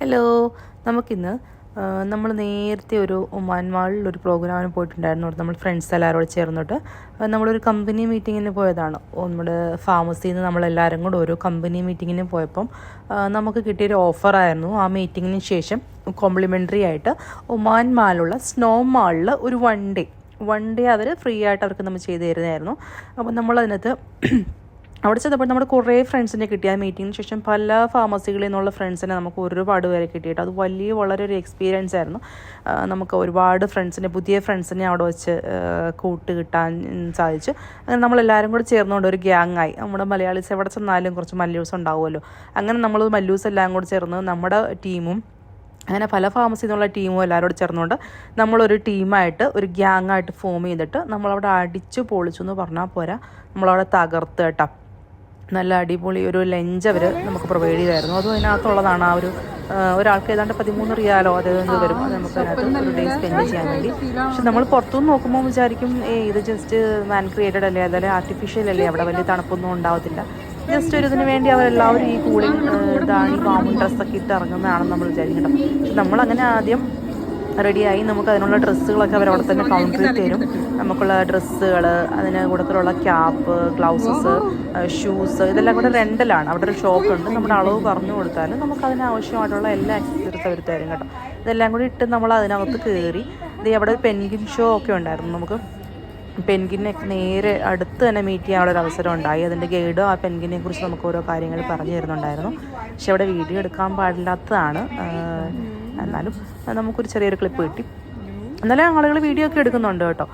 Hello നമുക്കിന്ന് നമ്മൾ നേരത്തെ ഒരു ഒമാൻ ഒരു പ്രോഗ്രാമിന് പോയിട്ടുണ്ടായിരുന്നു. അവിടെ നമ്മൾ ഫ്രണ്ട്സ് എല്ലാവരും കൂടെ ചേർന്നിട്ട്. നമ്മളൊരു കമ്പനി മീറ്റിങ്ങിന് പോയതാണ്. നമ്മുടെ ഫാമസിയിൽ നിന്ന് നമ്മളെല്ലാവരും കൂടെ ഒരു കമ്പനി മീറ്റിങ്ങിന് പോയപ്പം നമുക്ക് കിട്ടിയൊരു ഓഫറായിരുന്നു ആ മീറ്റിങ്ങിന് ശേഷം കോംപ്ലിമെന്ററി ആയിട്ട് ഒമാൻ മാലുള്ള സ്നോ മാളിൽ ഒരു വൺ ഡേ വൺ ഡേ അവർ ഫ്രീ ആയിട്ട് അവർക്ക് നമ്മൾ ചെയ്തു തരുന്നതായിരുന്നു. അപ്പോൾ നമ്മളതിനകത്ത് അവിടെ ചെന്നപ്പോൾ നമ്മുടെ കുറേ ഫ്രണ്ട്സിനെ കിട്ടിയ ആ മീറ്റിങ്ങിന് ശേഷം പല ഫാർമസികളിൽ നിന്നുള്ള ഫ്രണ്ട്സിനെ നമുക്ക് ഒരുപാട് പേരെ കിട്ടിയിട്ട്. അത് വലിയ വളരെ ഒരു എക്സ്പീരിയൻസ് ആയിരുന്നു നമുക്ക് ഒരുപാട് ഫ്രണ്ട്സിനെ പുതിയ ഫ്രണ്ട്സിനെ അവിടെ വെച്ച് കൂട്ട് കിട്ടാൻ സാധിച്ചു. അങ്ങനെ നമ്മളെല്ലാവരും കൂടെ ചേർന്നുകൊണ്ട് ഒരു ഗ്യാങ് ആയി. നമ്മുടെ മലയാളീസ് എവിടെ ചെന്നാലും കുറച്ച് മല്ലൂസ് ഉണ്ടാവുമല്ലോ. അങ്ങനെ നമ്മൾ മല്ലൂസ് എല്ലാം കൂടെ ചേർന്ന് നമ്മുടെ ടീമും അങ്ങനെ പല ഫാമസിൽ നിന്നുള്ള ടീമും എല്ലാവരോട് ചേർന്നുകൊണ്ട് നമ്മളൊരു ടീമായിട്ട് ഒരു ഗ്യാങ് ആയിട്ട് ഫോം ചെയ്തിട്ട് നമ്മളവിടെ അടിച്ചു പൊളിച്ചു എന്ന് പറഞ്ഞാൽ പോരാ. നമ്മളവിടെ തകർത്ത് കേട്ടോ. നല്ല അടിപൊളി ഒരു ലഞ്ച് അവർ നമുക്ക് പ്രൊവൈഡ് ചെയ്തായിരുന്നു. അതും അതിനകത്തുള്ളതാണ്. ആ ഒരു ഒരാൾക്ക് ഏതാണ്ട് പതിമൂന്ന് റിയാലോ അത് ഇത് വരും അത് നമുക്ക് അതിനകത്ത് ഒരു ഡേ സ്പെൻഡ് ചെയ്യാൻ വേണ്ടി. പക്ഷെ നമ്മൾ പുറത്തുനിന്ന് നോക്കുമ്പോൾ വിചാരിക്കും ഏ ഇത് ജസ്റ്റ് മാൻ ക്രിയേറ്റഡ് അല്ലേ? അതല്ലേ ആർട്ടിഫിഷ്യൽ അല്ലേ? അവിടെ വലിയ തണുപ്പൊന്നും ഉണ്ടാവത്തില്ല. ജസ്റ്റ് ഒരു ഇതിന് വേണ്ടി അവരെല്ലാവരും ഈ കൂളിംഗ് ഇതാണ് ഈ വാമും ഡ്രസ്സൊക്കെ ഇട്ട് ഇറങ്ങുന്നതാണെന്ന് നമ്മൾ വിചാരിക്കണം പക്ഷെ നമ്മളങ്ങനെ ആദ്യം റെഡിയായി. നമുക്ക് അതിനുള്ള ഡ്രസ്സുകളൊക്കെ അവർ അവിടെ തന്നെ കൗണ്ടറിൽ തരും. നമുക്കുള്ള ഡ്രസ്സുകൾ അതിന് കൂടത്തിലുള്ള ക്യാപ്പ് ഗ്ലൗസസ് ഷൂസ് ഇതെല്ലാം കൂടെ റെന്റലാണ് അവിടെ ഒരു ഷോപ്പ് ഉണ്ട്. നമ്മുടെ അളവ് പറഞ്ഞു കൊടുത്താൽ നമുക്ക് അതിന് ആവശ്യമായിട്ടുള്ള എല്ലാ ആക്സസറീസ് അവർ തരും കേട്ടോ. ഇതെല്ലാം കൂടി ഇട്ട് നമ്മൾ അതിനകത്ത് കയറി ഇത് അവിടെ ഒരു പെൻഗിൻ ഷോ ഒക്കെ ഉണ്ടായിരുന്നു നമുക്ക്. പെൻഗിനെ നേരെ അടുത്ത് തന്നെ മീറ്റ് ചെയ്യാനുള്ള ഒരു അവസരം ഉണ്ടായി. അതിന്റെ ഗൈഡ് ആ പെൻഗിനെ കുറിച്ച് നമുക്ക് ഓരോ കാര്യങ്ങൾ പറഞ്ഞു തരുന്നുണ്ടായിരുന്നു. പക്ഷെ അവിടെ വീഡിയോ എടുക്കാൻ പാടില്ലാത്തതാണ്. എന്നാലും നമുക്കൊരു ചെറിയൊരു ക്ലിപ്പ് കിട്ടി. എന്നാലും ആളുകൾ വീഡിയോ ഒക്കെ എടുക്കുന്നുണ്ട് കേട്ടോ.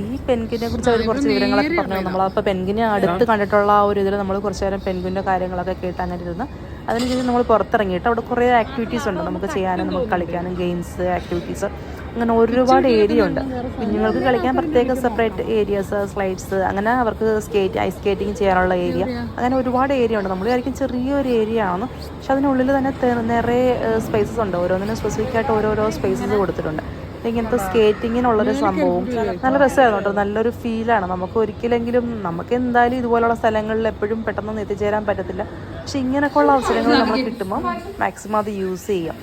ഈ പെൻഗിനെ കുറിച്ച് അവർ കുറച്ച് വിവരങ്ങളൊക്കെ പറഞ്ഞു. നമ്മളപ്പോൾ പെൻഗിനെ അടുത്ത് കണ്ടിട്ടുള്ള ആ ഒരു ഇതിൽ നമ്മൾ കുറച്ച് നേരം പെൻഗിന്റെ കാര്യങ്ങളൊക്കെ കേട്ട് അങ്ങനെ ഇരുന്ന് അതിനുശേഷം നമ്മൾ പുറത്തിറങ്ങിയിട്ട് അവിടെ കുറേ ആക്ടിവിറ്റീസ് ഉണ്ട്. നമുക്ക് ചെയ്യാനും നമുക്ക് കളിക്കാനും ഗെയിംസ് ആക്ടിവിറ്റീസ് അങ്ങനെ ഒരുപാട് ഏരിയ ഉണ്ട്. കുഞ്ഞുങ്ങൾക്ക് കളിക്കാൻ പ്രത്യേക സെപ്പറേറ്റ് ഏരിയസ് സ്ലൈഡ്സ് അങ്ങനെ അവർക്ക് സ്കേറ്റ് ഐസ് സ്കേറ്റിംഗ് ചെയ്യാനുള്ള ഏരിയ അങ്ങനെ ഒരുപാട് ഏരിയ ഉണ്ട്. നമ്മൾ വിചാരിക്കും ചെറിയൊരു ഏരിയ ആണ് പക്ഷെ അതിനുള്ളിൽ തന്നെ നിറയെ സ്പേസസ് ഉണ്ട്. ഓരോന്നിനും സ്പെസിഫിക് ആയിട്ട് ഓരോരോ സ്പേസസ് കൊടുത്തിട്ടുണ്ട്. ഇങ്ങനത്തെ സ്കേറ്റിങ്ങിനുള്ളൊരു സംഭവം നല്ല രസമായിരുന്നു കേട്ടോ. നല്ലൊരു ഫീലാണ് നമുക്ക് ഒരിക്കലെങ്കിലും നമുക്ക് എന്തായാലും ഇതുപോലുള്ള സ്ഥലങ്ങളിൽ എപ്പോഴും പെട്ടെന്ന് എത്തിച്ചേരാൻ പറ്റത്തില്ല. പക്ഷെ ഇങ്ങനെയൊക്കെയുള്ള അവസരങ്ങൾ നമ്മൾ കിട്ടുമ്പോൾ മാക്സിമം അത് യൂസ് ചെയ്യാം.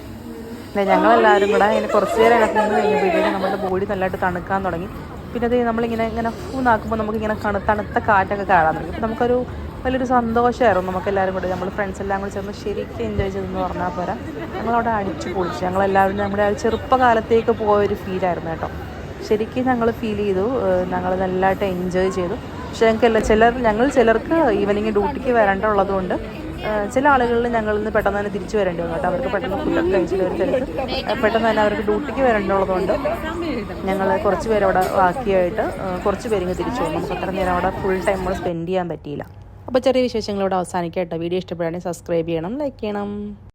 ഞങ്ങളെല്ലാവരും കൂടെ അതിന് കുറച്ച് നേരം അതിനകത്ത് നിന്ന് കഴിഞ്ഞപ്പോഴത്തേക്കും നമ്മുടെ ബോഡി നല്ലതായിട്ട് തണുക്കാൻ തുടങ്ങി. പിന്നെ അത് നമ്മളിങ്ങനെ ഇങ്ങനെ ഫൂന്നാക്കുമ്പോൾ നമുക്കിങ്ങനെ തണുത്ത കാറ്റൊക്കെ കാണാൻ തുടങ്ങി. അപ്പോൾ നമുക്കൊരു വലിയൊരു സന്തോഷമായിരുന്നു നമുക്ക് എല്ലാവരും കൂടെ. നമ്മൾ ഫ്രണ്ട്സ് എല്ലാം കൂടി ചേർന്ന് ശരിക്കും എൻജോയ് ചെയ്തെന്ന് പറഞ്ഞാൽ പോരാ. ഞങ്ങളവിടെ അടിച്ചു പൊളിച്ചു. ഞങ്ങളെല്ലാവരും നമ്മുടെ ആ ചെറുപ്പകാലത്തേക്ക് പോയ ഒരു ഫീലായിരുന്നു കേട്ടോ. ശരിക്കും ഞങ്ങൾ ഫീൽ ചെയ്തു. ഞങ്ങൾ നല്ലതായിട്ട് എൻജോയ് ചെയ്തു. പക്ഷേ ഞങ്ങൾക്ക് ചിലർ ഞങ്ങൾ ചിലർക്ക് ഈവനിങ് ഡ്യൂട്ടിക്ക് വരേണ്ടതുള്ളതുകൊണ്ട് ഏഹ് ചില ആളുകളിൽ ഞങ്ങൾ ഇന്ന് പെട്ടെന്ന് തന്നെ തിരിച്ചു വരേണ്ടി വന്നു കേട്ടോ. അവർക്ക് പെട്ടെന്ന് ഫുഡൊക്കെ കഴിച്ചിട്ട് ഒരു തിരക്ക് പെട്ടെന്ന് തന്നെ അവർക്ക് ഡ്യൂട്ടിക്ക് വരേണ്ടതുകൊണ്ട് ഞങ്ങൾ കുറച്ച് പേര് അവിടെ ബാക്കിയായിട്ട് കുറച്ച് പേരിങ്ങ് തിരിച്ചു വന്നു. നമുക്ക് അത്ര നേരം അവിടെ ഫുൾ ടൈം നമ്മൾ സ്പെൻഡ് ചെയ്യാൻ പറ്റിയില്ല. അപ്പോൾ ചെറിയ വിശേഷങ്ങളോട് അവസാനിക്കട്ടെ വീഡിയോ ഇഷ്ടപ്പെടുകയാണെങ്കിൽ സബ്സ്ക്രൈബ് ചെയ്യണം ലൈക്ക് ചെയ്യണം.